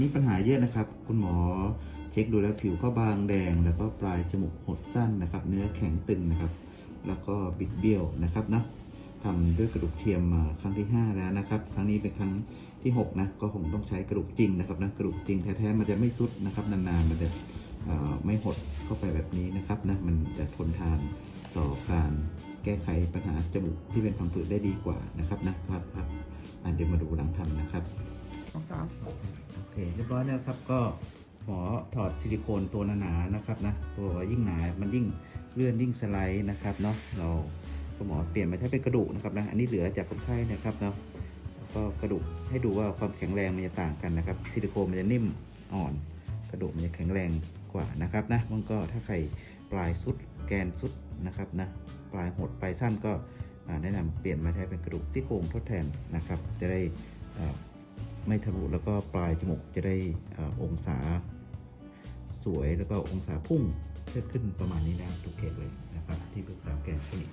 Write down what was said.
นี้ปัญหาเยอะนะครับ คุณหมอเช็คดูแล้วผิวก็บางแดง แล้วก็ปลายจมูกหดสั้นนะครับ เนื้อแข็งตึงนะครับ แล้วก็บิดเบี้ยวนะครับนะทำด้วยกระดูกเทียมมาครั้งที่ 5 แล้วนะครับ ครั้งนี้เป็นครั้งที่ 6 นะ ก็คงต้องใช้กระดูกจริงนะครับนะกระดูกจริงแท้ๆมันจะไม่สุดนะครับ นานๆมันจะไม่หดเข้าไปแบบนี้นะครับนะมันจะทนทานต่อการแก้ไขปัญหาจมูกที่เป็นพังผืดได้ดีกว่านะครับนะครับครับเดี๋ยวมาดูหลังทำนะครับ สองสาโอเคเรียบร้อยแล้วครับก็หมอถอดซิลิโคนตัวหนาๆนะครับนะตัวยิ่งหนา มันยิ่งเลื่อนยิ่งสไลด์นะครับเนาะเราคุณหมอเปลี่ยนมาใช้เป็นกระดูกนะครับนะอันนี้เหลือจากคนไข้นะครับเนาะแล้วก็กระดูกให้ดูว่าความแข็งแรงมันจะต่างกันนะครับซิลิโคนมันจะนิ่มอ่อน กระดูกมันจะแข็งแรงกว่านะครับนะมันก็ถ้าใครปลายสุดแกนสุดนะครับนะปลายหดปลายสั้นก็แนะนำเปลี่ยนมาใช้เป็นกระดูกซี่โครงทดแทนนะครับ จะได้อ่า ไม่ทะลุแล้วก็ปลายจมูกจะได้อ,องศาสวยแล้วก็องศาพุ่งเพิ่มขึ้นประมาณนี้นะทุกเขตเลยนะครับ ที่ปรึกษาแกนคลิ